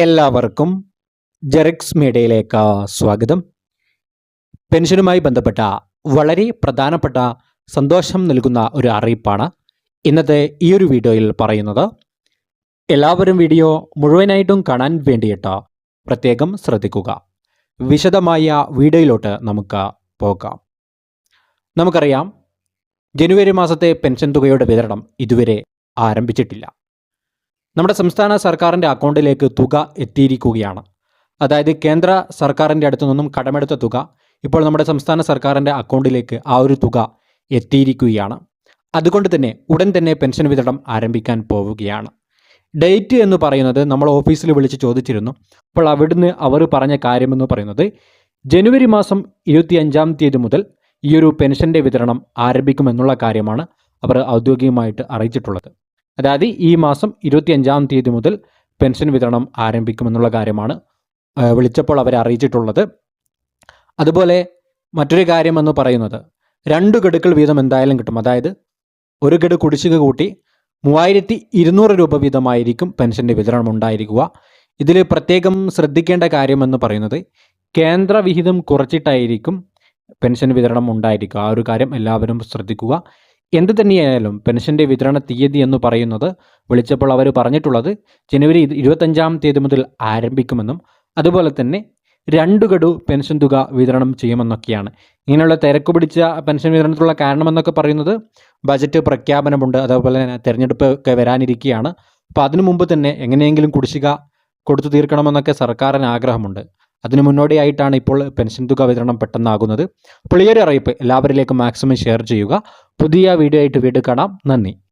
എല്ലാവർക്കും ജെറിക്സ് മീഡിയയിലേക്ക് സ്വാഗതം. പെൻഷനുമായി ബന്ധപ്പെട്ട വളരെ പ്രധാനപ്പെട്ട സന്തോഷം നൽകുന്ന ഒരു അറിയിപ്പാണ് ഇന്നത്തെ ഈ ഒരു വീഡിയോയിൽ പറയുന്നത്. എല്ലാവരും വീഡിയോ മുഴുവനായിട്ടും കാണാൻ വേണ്ടിയിട്ട് പ്രത്യേകം ശ്രദ്ധിക്കുക. വിശദമായ വീഡിയോയിലോട്ട് നമുക്ക് പോകാം. നമുക്കറിയാം ജനുവരി മാസത്തെ പെൻഷൻ തുകയുടെ വിതരണം ഇതുവരെ ആരംഭിച്ചിട്ടില്ല. നമ്മുടെ സംസ്ഥാന സർക്കാരിന്റെ അക്കൗണ്ടിലേക്ക് തുക എത്തിയിരിക്കുകയാണ്. അതായത് കേന്ദ്ര സർക്കാരിന്റെ അടുത്തു നിന്നും കടമെടുത്ത തുക ഇപ്പോൾ നമ്മുടെ സംസ്ഥാന സർക്കാരിന്റെ അക്കൗണ്ടിലേക്ക് ആ ഒരു തുക എത്തിയിരിക്കുകയാണ്. അതുകൊണ്ട് തന്നെ ഉടൻ തന്നെ പെൻഷൻ വിതരണം ആരംഭിക്കാൻ പോവുകയാണ്. ഡേറ്റ് എന്ന് പറയുന്നത് നമ്മൾ ഓഫീസിൽ വിളിച്ച് ചോദിച്ചിരുന്നു. അപ്പോൾ അവിടുന്ന് അവർ പറഞ്ഞ കാര്യമെന്ന് പറയുന്നത് ജനുവരി മാസം ഇരുപത്തിയഞ്ചാം തീയതി മുതൽ ഈ ഒരു പെൻഷന്റെ വിതരണം ആരംഭിക്കുമെന്നുള്ള കാര്യമാണ് അവർ ഔദ്യോഗികമായിട്ട് അറിയിച്ചിട്ടുള്ളത്. അതായത് ഈ മാസം ഇരുപത്തിയഞ്ചാം തീയതി മുതൽ പെൻഷൻ വിതരണം ആരംഭിക്കുമെന്നുള്ള കാര്യമാണ് വിളിച്ചപ്പോൾ അവരെ അറിയിച്ചിട്ടുള്ളത്. അതുപോലെ മറ്റൊരു കാര്യമെന്ന് പറയുന്നത് രണ്ട് ഗഡുക്കൾ വീതം എന്തായാലും കിട്ടും. അതായത് ഒരു ഗഡു കുടിശ്ശിക കൂട്ടി മൂവായിരത്തി ഇരുന്നൂറ് രൂപ വീതമായിരിക്കും പെൻഷന്റെ വിതരണം ഉണ്ടായിരിക്കുക. ഇതിൽ പ്രത്യേകം ശ്രദ്ധിക്കേണ്ട കാര്യമെന്ന് പറയുന്നത് കേന്ദ്ര വിഹിതം കുറച്ചിട്ടായിരിക്കും പെൻഷൻ വിതരണം ഉണ്ടായിരിക്കുക. ആ ഒരു കാര്യം എല്ലാവരും ശ്രദ്ധിക്കുക. എന്ത് തന്നെയായാലും പെൻഷന്റെ വിതരണ തീയതി എന്ന് പറയുന്നത് വിളിച്ചപ്പോൾ അവർ പറഞ്ഞിട്ടുള്ളത് ജനുവരി ഇരു- ഇരുപത്തഞ്ചാം തീയതി മുതൽ ആരംഭിക്കുമെന്നും അതുപോലെ തന്നെ രണ്ടു ഗഡു പെൻഷൻ തുക വിതരണം ചെയ്യുമെന്നൊക്കെയാണ്. ഇങ്ങനെയുള്ള തിരക്ക് പിടിച്ച പെൻഷൻ വിതരണത്തിലുള്ള കാരണമെന്നൊക്കെ പറയുന്നത് ബജറ്റ് പ്രഖ്യാപനമുണ്ട് അതേപോലെ തന്നെ തിരഞ്ഞെടുപ്പ് ഒക്കെ വരാനിരിക്കുകയാണ് അപ്പോൾ അതിനു മുമ്പ് തന്നെ എങ്ങനെയെങ്കിലും കുടിശ്ശിക കൊടുത്തു തീർക്കണമെന്നൊക്കെ സർക്കാരിന് ആഗ്രഹമുണ്ട്. അതിനു മുന്നോടിയായിട്ടാണ് ഇപ്പോൾ പെൻഷൻ തുക വിതരണം പെട്ടെന്നാകുന്നത്. അപ്പോൾ അറിയിപ്പ്. എല്ലാവരിലേക്കും മാക്സിമം ഷെയർ ചെയ്യുക. പുതിയ വീഡിയോ ആയിട്ട് വീട് കാണാം. നന്ദി.